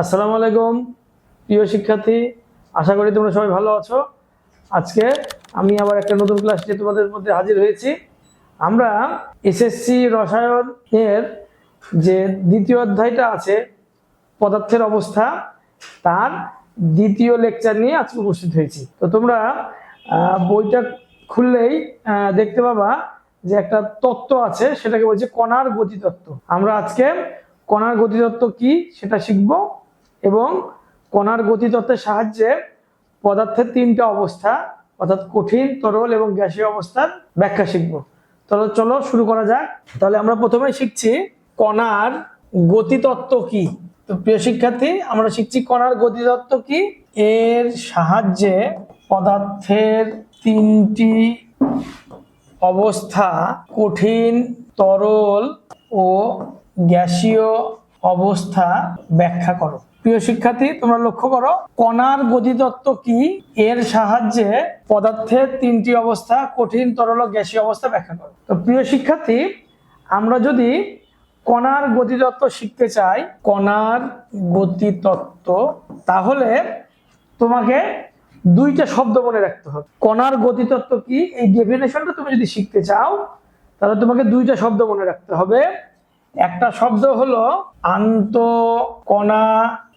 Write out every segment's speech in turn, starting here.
আসসালামু আলাইকুম, প্রিয় শিক্ষার্থী। আশা করি তোমরা সবাই ভালো আছো। আজকে আমি আবার একটা নতুন ক্লাস নিয়ে তোমাদের মধ্যে হাজির হয়েছি। আমরা এসএসসি রসায়ন এর যে দ্বিতীয় অধ্যায়টা আছে, পদার্থের অবস্থা, তার দ্বিতীয় লেকচার নিয়ে আজকে উপস্থিত হয়েছি। তো তোমরা বইটা খুললেই দেখতে পাবা যে একটা তত্ত্ব আছে, সেটাকে বলছে কণার গতিতত্ত্ব। আমরা আজকে কণার গতিতত্ত্ব কি, সেটা শিখব। এবং কণার গতিতত্ত্বের সাহায্যে পদার্থের তিনটা অবস্থা, অর্থাৎ কঠিন, তরল এবং গ্যাসীয় অবস্থার ব্যাখ্যা শিখব। তাহলে চলো শুরু করা যাক। তাহলে আমরা প্রথমে শিখছি কণার গতিতত্ত্ব কি। তো প্রিয় শিক্ষার্থী, আমরা শিখছি কণার গতিতত্ত্ব কি। এর সাহায্যে পদার্থের তিনটি অবস্থা, কঠিন, তরল ও গ্যাসীয় অবস্থা ব্যাখ্যা করো। প্রিয় শিক্ষার্থী, তোমরা লক্ষ্য করো, কণার গতিতত্ত্ব কি? এর সাহায্যে পদার্থের তিনটি অবস্থা, কঠিন, তরল ও গ্যাসীয় অবস্থা ব্যাখ্যা করো। তো প্রিয় শিক্ষার্থী, আমরা যদি কণার গতিতত্ত্ব শিখতে চাই, কণার গতিতত্ত্ব, তাহলে তোমাকে দুইটা শব্দ মনে রাখতে হবে। কণার গতিতত্ত্ব কি? এই ডেফিনেশনটা তুমি যদি শিখতে চাও, তাহলে তোমাকে দুইটা শব্দ মনে রাখতে হবে। একটা শব্দ হলো আন্ত কণা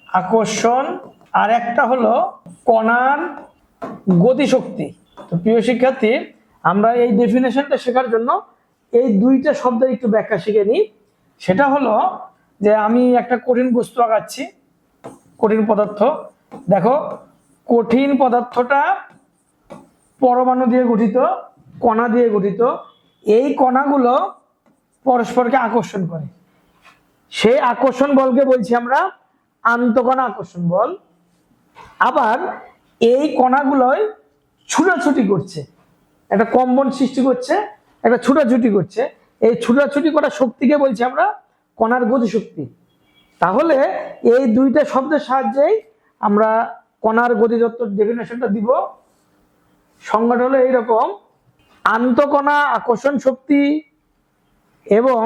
আকর্ষণ, আর একটা হলো কণার গতিশক্তি। তো প্রিয় শিক্ষার্থী, আমরা এই ডেফিনেশনটা শেখার জন্য এই দুইটা শব্দের একটু ব্যাখ্যা শিখে নিই। সেটা হলো যে আমি একটা কঠিন বস্তু আঁকাচ্ছি, কঠিন পদার্থ। দেখো, কঠিন পদার্থটা পরমাণু দিয়ে গঠিত, কণা দিয়ে গঠিত। এই কণাগুলো পরস্পরকে আকর্ষণ করে। সেই আকর্ষণ বলকে বলছি আমরা আন্তকণা আকর্ষণ বল। আবার এই কণাগুলোই ছুটাছুটি করছে। একটা কম্বন সৃষ্টি করছে, একটা ছুটাছুটি করছে। এই ছুটাছুটি করা শক্তিকে বলছি আমরা কণার গতিশক্তি। তাহলে এই দুইটা শব্দের সাহায্যেই আমরা কণার গতিতত্ত্বের ডেফিনেশনটা দিব। সংজ্ঞাটা হলো এইরকম, আন্তকণা আকর্ষণ শক্তি এবং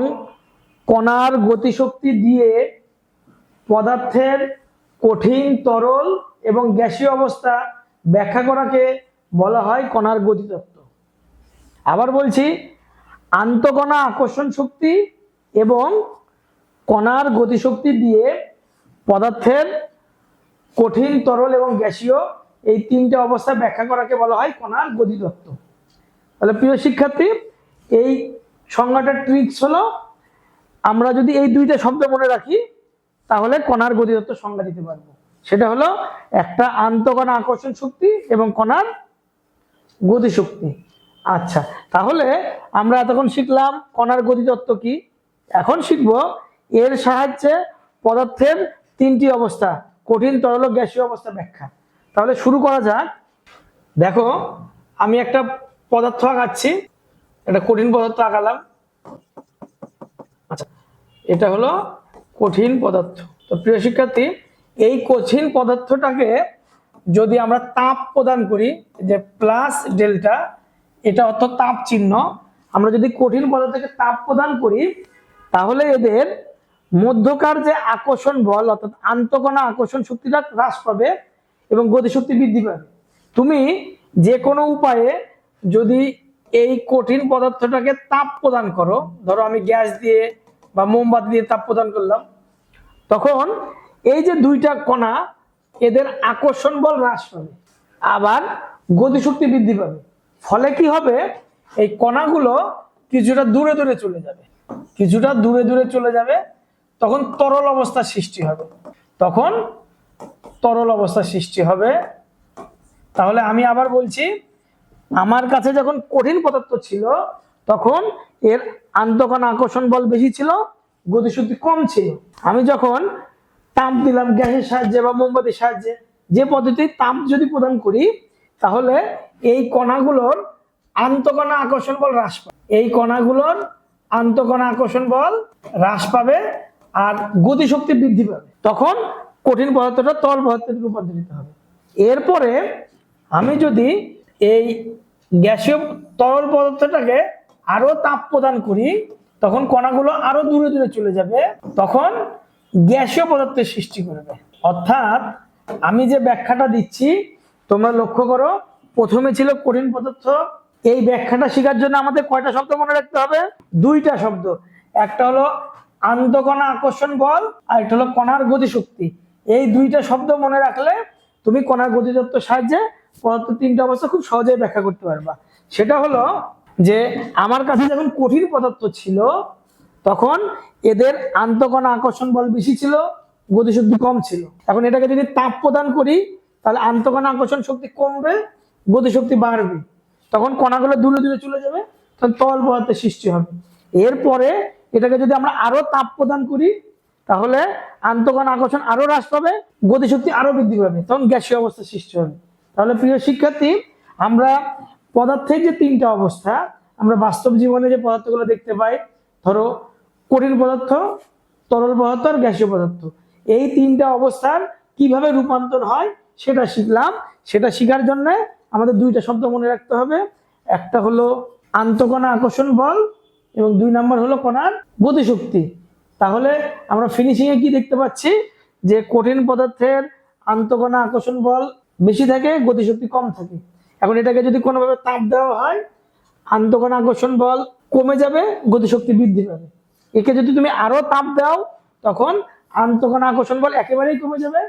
কণার গতিশক্তি দিয়ে পদার্থের কঠিন, তরল এবং গ্যাসীয় অবস্থা ব্যাখ্যা করাকে বলা হয় কণার গতিতত্ত্ব। আবার বলছি, আন্তকণা আকর্ষণ শক্তি এবং কণার গতিশক্তি দিয়ে পদার্থের কঠিন, তরল এবং গ্যাসীয় এই তিনটে অবস্থা ব্যাখ্যা করাকে বলা হয় কণার গতিতত্ত্ব। তাহলে প্রিয় শিক্ষার্থী, এই সংজ্ঞাটার ট্রিক্স হলো, আমরা যদি এই দুইটা শব্দ মনে রাখি তাহলে কণার গতিতত্ত্ব সংজ্ঞা দিতে পারব। সেটা হলো একটা আন্তকণা আকর্ষণ শক্তি এবং কণার গতিশক্তি আচ্ছা তাহলে আমরা এতক্ষণ শিখলাম কণার গতিতত্ত্ব কি। এখন শিখব এর সাহায্যে পদার্থের তিনটি অবস্থা, কঠিন, তরল গ্যাসীয় অবস্থা ব্যাখ্যা। তাহলে শুরু করা যাক। দেখো, আমি একটা পদার্থ আঁকাচ্ছি, একটা কঠিন পদার্থ আঁকালাম। আচ্ছা এটা হলো কঠিন পদার্থ। তো প্রিয় শিক্ষার্থী, এই কঠিন পদার্থটাকে যদি আমরা তাপ প্রদান করি যে প্লাস ডেল্টা, এটা অর্থ তাপ চিহ্ন। আমরা যদি কঠিন পদার্থকে তাপ প্রদান করি, তাহলে এদের মধ্যকার যে আকর্ষণ বল, অর্থাৎ আন্তকণা আকর্ষণ শক্তিটা হ্রাস পাবে এবং গতিশক্তি বৃদ্ধি পাবে। তুমি যে কোনো উপায়ে যদি এই কঠিন পদার্থটাকে তাপ প্রদান করো, ধরো আমি গ্যাস দিয়ে বা মোমবাতি দিয়ে তাপ প্রদান করলাম। তখন এই যে দুইটা কণা, এদের আকর্ষণ বল হ্রাস পাবে, আবার গতিশক্তি বৃদ্ধি পাবে। ফলে কি হবে? এই কণাগুলো কিছুটা দূরে দূরে চলে যাবে। কিছুটা দূরে দূরে চলে যাবে, তখন তরল অবস্থার সৃষ্টি হবে। তখন তরল অবস্থার সৃষ্টি হবে। তাহলে আমি আবার বলছি, আমার কাছে যখন কঠিন পদার্থ ছিল তখন এর আন্তকণা আকর্ষণ বল বেশি ছিল, গতিশক্তি কম ছিল। আমি যখন তাপ দিলাম গ্যাসের সাহায্যে বা মোমবাতির সাহায্যে, যে পদ্ধতি তাপ যদি প্রদান করি, তাহলে এই কণাগুলোর আন্তকণা আকর্ষণ বল হ্রাস পাবে। এই কণাগুলোর আন্তকণা আকর্ষণ বল হ্রাস পাবে আর গতিশক্তি বৃদ্ধি পাবে। তখন কঠিন পদার্থটা তরল পদার্থে রূপান্তরিত হবে। এরপরে আমি যদি এই গ্যাসীয় তরল পদার্থটাকে আরও তাপ প্রদান করি, তখন কণাগুলো আরও দূরে দূরে চলে যাবে, তখন গ্যাসীয় পদার্থের সৃষ্টি করবে। অর্থাৎ আমি যে ব্যাখ্যাটা দিচ্ছি, তোমরা লক্ষ্য করো, প্রথমে ছিল কঠিন পদার্থ। এই ব্যাখ্যাটা শেখার জন্য আমাদের কয়টা শব্দ মনে রাখতে হবে? দুইটা শব্দ। একটা হলো আন্তকণা আকর্ষণ বল, আর একটা হলো কণার গতিশক্তি এই দুইটা শব্দ মনে রাখলে তুমি কণার গতিতত্ত্বের সাহায্যে পদার্থ তিনটা অবস্থা খুব সহজেই ব্যাখ্যা করতে পারবা। সেটা হলো যে আমার কাছে যখন কঠিন পদার্থ ছিল, তখন এদের আন্তকণা আকর্ষণ বল বেশি ছিল, গতিশক্তি কম ছিল। এখন এটাকে যদি তাপ প্রদান করি, তাহলে আন্তকণা আকর্ষণ শক্তি কমবে, গতিশক্তি বাড়বে। তখন কণাগুলো দূরে দূরে চলে যাবে তখন তল পদার্থের সৃষ্টি হবে। এরপরে এটাকে যদি আমরা আরও তাপ প্রদান করি, তাহলে আন্তকণ আকর্ষণ আরও হ্রাস পাবে, গতিশক্তি আরও বৃদ্ধি পাবে, তখন গ্যাসীয় অবস্থা সৃষ্টি হবে। তাহলে প্রিয় শিক্ষার্থী, আমরা পদার্থের যে তিনটা অবস্থা, আমরা বাস্তব জীবনে যে পদার্থগুলো দেখতে পাই, ধরো কঠিন পদার্থ, তরল পদার্থ আর গ্যাসীয় পদার্থ। এই তিনটা অবস্থার কীভাবে রূপান্তর হয় সেটা শিখলাম। সেটা শিখার জন্য আমাদের দুইটা শব্দ মনে রাখতে হবে। একটা হলো আন্তকণা আকর্ষণ বল এবং দুই নম্বর হলো কণার গতিশক্তি। তাহলে আমরা ফিনিশিং এ কি দেখতে পাচ্ছি? যে কঠিন পদার্থের আন্তকণা আকর্ষণ বল বেশি থাকে, গতিশক্তি কম থাকে। এখন এটাকে যদি কোনোভাবে তাপ দেওয়া হয় আন্তকণা আকর্ষণ বল কমে যাবে, গতিশক্তি বৃদ্ধি পাবে। একে যদি তুমি আরও তাপ দাও, তখন আন্তকণা আকর্ষণ বল একেবারেই কমে যাবে,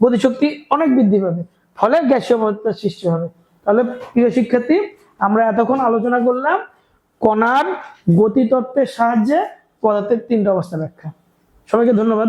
গতিশক্তি অনেক বৃদ্ধি পাবে, ফলে গ্যাসীয় পদার্থের সৃষ্টি হবে। তাহলে প্রিয় শিক্ষার্থী, আমরা এতক্ষণ আলোচনা করলাম কণার গতিতত্ত্বের সাহায্যে পদার্থের তিনটা অবস্থা ব্যাখ্যা। সবাইকে ধন্যবাদ।